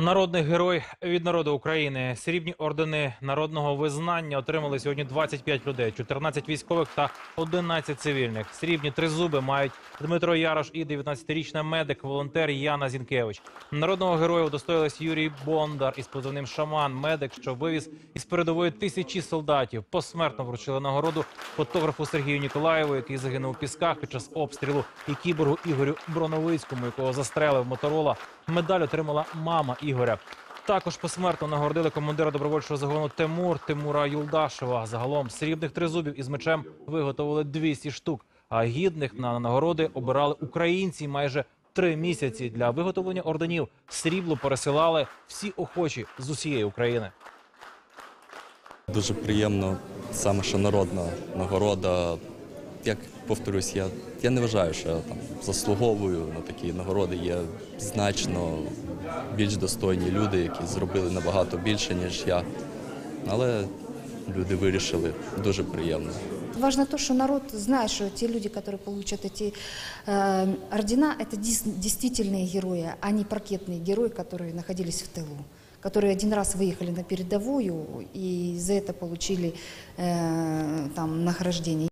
Народний герой від народу України. Срібні ордени народного визнання отримали сьогодні 25 людей, 14 військових та 11 цивільних. Срібні тризуби мають Дмитро Ярош і 19-річна медик, волонтер Яна Зінкевич. Народного героя удостоїлись Юрій Бондар із позивним Шаман, медик, що вивіз із передової тисячі солдатів. Посмертно вручили нагороду фотографу Сергію Ніколаєву, який загинув у пісках під час обстрілу, і кіборгу Ігорю Броновицькому, якого застрелив моторола. Медаль отримала мама Ігоря. Також посмертно нагородили командира добровольчого загону Тимур Тимура Юлдашева. Загалом срібних тризубів із мечем виготовили 200 штук. А гідних на нагороди обирали українці майже три місяці. Для виготовлення орденів срібло пересилали всі охочі з усієї України. Дуже приємно, саме що народна нагорода Як повторюсь, я, я не вважаю, що я там заслуговую на такі нагороди. Є значно більш достойні люди, які зробили набагато більше, ніж я. Але люди вирішили дуже приємно. Важно то, что народ знает, что те люди, которые получат эти э, ордена, это дис- действительные герои, а не паркетные герои, которые находились в тылу, которые один раз выехали на передовую и за это получили э, там награждение.